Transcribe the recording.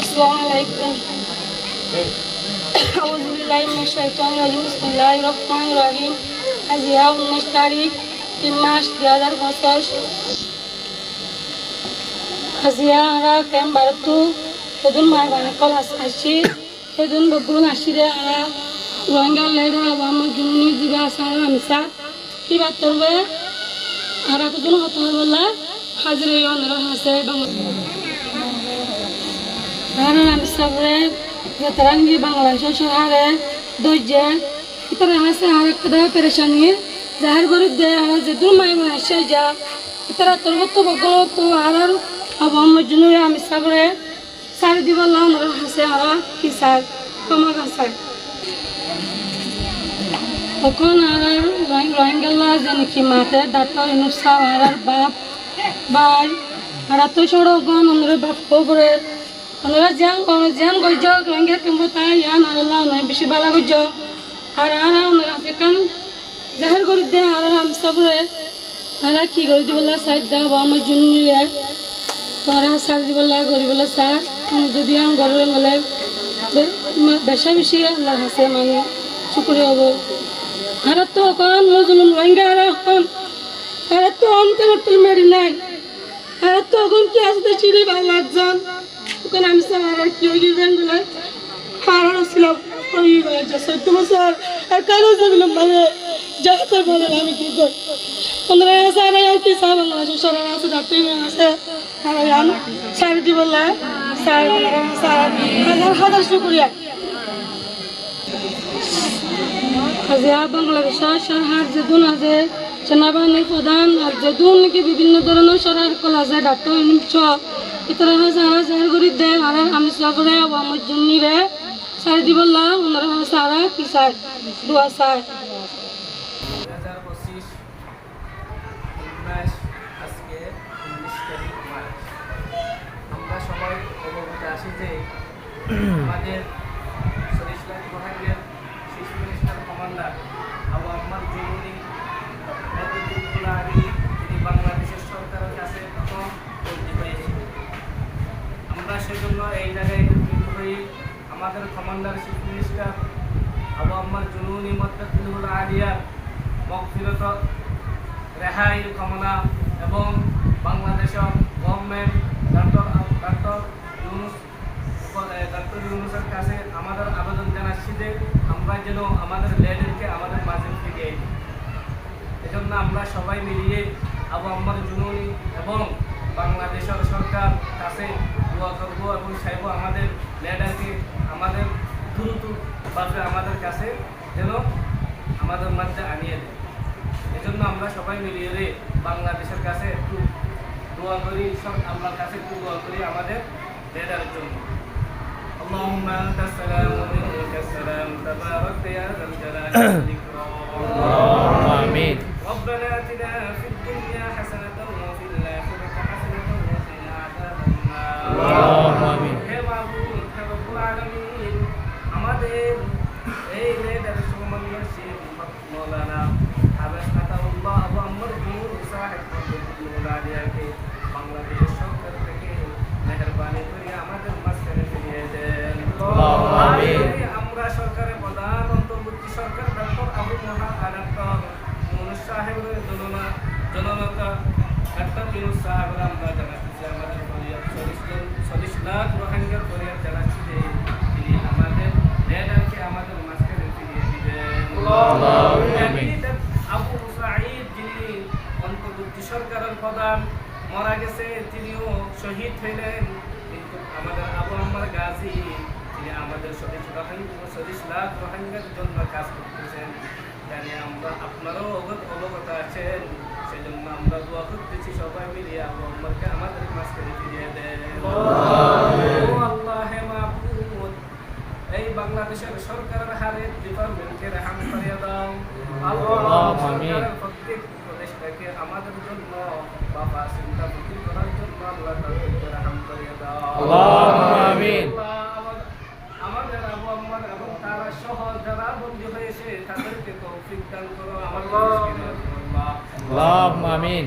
السلام عليكم أعوذ بالله من الشيطان الرجيم بسم الله الرحمن الرحيم আজিয়া উনিশ তারিখ তিন মাস দুই হাজার পঁচিশ আজিয়া আমরা কেম বারতু সেদিন মায়ের বানে কল আসছি সেদিন বগুন আসি রে আমরা রোহিঙ্গা লেডা আমার জুনি দিবা সারা মিশা কি বাত করবে আর এতদিন হতে বললা হাজির অনরা হাসে Bangla Karena kami sabre veteran di Bangladesh শহরে দইজে ইতারে হাসে আর কদা পেরেশানি জাহার করে দে আর যে দূর মাই মাসে যা ইতারা তোর তো বগল তো আর আর আমার জন্য আমি সাবরে সার দিব আর হাসে আর কি সার কমা গাছে তখন আর আর রোহিঙ্গাল্লা যে নাকি মাতে ডাক্তার ইনুসা আর আর বাপ, ভাই, আর তো সড়ো গন অন্যরে বাপ খবরে অন্যরা জ্যাং জ্যাং গজ্জ রোহিঙ্গা কিংবা তাই ইয়ান আল্লাহ নয় বেশি বালা গজ্জ আর আর অন্যরা সেখান জাহের করে দে আর আমি সবরে। আর কি করে দিবলা সাইড দাও আমার জন্য তোরা সার দিবলা গরিবলা সার। যদি আম ঘরের গেলে বেশা বেশি আল্লাহ হাসে মানে শুকুরি হব। আর তো এখন মজলুম রোহিঙ্গা আর এখন আর তো অন্তর তোর মেরি নাই। আর তো কি আসতে চিড়ি ভাই লাগজান ওখানে আমি ছিলাম। ওই আর যাবিলাম ভাবে যাতে বলে আমি কি করি। আছে আছে, সেনাবাহিনীর প্রধান আর যেদুন নাকি বিভিন্ন ধরনের সরকার কল আছে, ডাক্তার ইতরা হাজার হাজার করে দে আর আমি সবরে আমার জন্য রে সারি দিব ওনারা সারা কি চাই দোয়া মার্চ আমরা সবাই অবগত আছি আমাদের সরিষলার বিভাগের শিশু মিনিস্টার কমান্ডার আবু আহমদ জরুরি নেতৃত্বগুলো আগে তিনি বাংলাদেশের সরকারের কাছে প্রথম বন্দী হয়েছিল আমরা সেজন্য এই জায়গায় আমাদের কমান্ডার চিফ মিনিস্টার আবু আম্মার জুনুনি মদ্দাতুল আলিয়ার মকফিরত রেহাইর কামনা এবং বাংলাদেশের government doctor doctor Yunus doctor ইউনুসের কাছে আমাদের আবেদন জানাচ্ছি যে আমরা যেন আমাদের লেডারকে আমাদের মাঝে ফিরিয়ে এজন্য আমরা সবাই মিলিয়ে আবু আম্মার জুনুনি এবং বাংলাদেশের সরকার দোয়া করবো এবং চাইবো আমাদের লেডারকে আমাদের দ্রুতভাবে আমাদের কাছে যেন আমাদের মাঝে আনিয়ে দেয় এজন্য আমরা সবাই মিলিয়ে রে বাংলাদেশের কাছে একটু দোয়া করি সব আল্লাহর কাছে একটু দোয়া করি আমাদের লেডারের জন্য اللهم انت السلام ومنك السلام تبارك يا ذا الجلال والاكرام اللهم آمين আম্মর সাহেব রহমাতুল্লাহ আলাইহি বাংলাদেশের সরকার থেকে আমাদের মাঝখানে ফিরিয়ে আমরা সরকারের প্রধান অন্তর্বর্তী সরকার ডক্টর জননা জননেতা ডক্টর ইউনুস সাহেবের আমরা জানাচ্ছি আমাদের ফরিয়াদ সলিসলাম সলিসলাম রোহিঙ্গার ফরিয়াদ জানাচ্ছি যে প্রধান মারা গেছে তিনিও শহীদ হইলেন। কিন্তু আমাদের আবু আম্মার গাজী তিনি আমাদের স্বদেশ স্বদেশ লাভ রোহিঙ্গার জন্য কাজ করতেছেন। জানি আমরা আপনারাও অবগত অবগত আছেন সেজন্য আমরা দোয়া করতেছি সবাই মিলিয়ে আবু আম্মাকে আমাদের মাঝখানে ফিরিয়ে দেন। এই বাংলাদেশের সরকারের হারে ডিপার্টমেন্টকে রেহাম করিয়ে দাও। আল্লাহ সরকারের প্রত্যেক উপদেষ্টাকে আমাদের জন্য বাবা চিন্তা বুদ্ধি করার জন্য আল্লাহ তাদেরকে রেহাম করিয়ে দাও আল্লাহুম্মা আমিন। আল্লাহ, আমাদের আবু আম্মার এবং তারা সহ যারা বন্দী হয়েছে তাদেরকে তৌফিক দান করো আমার আমিন।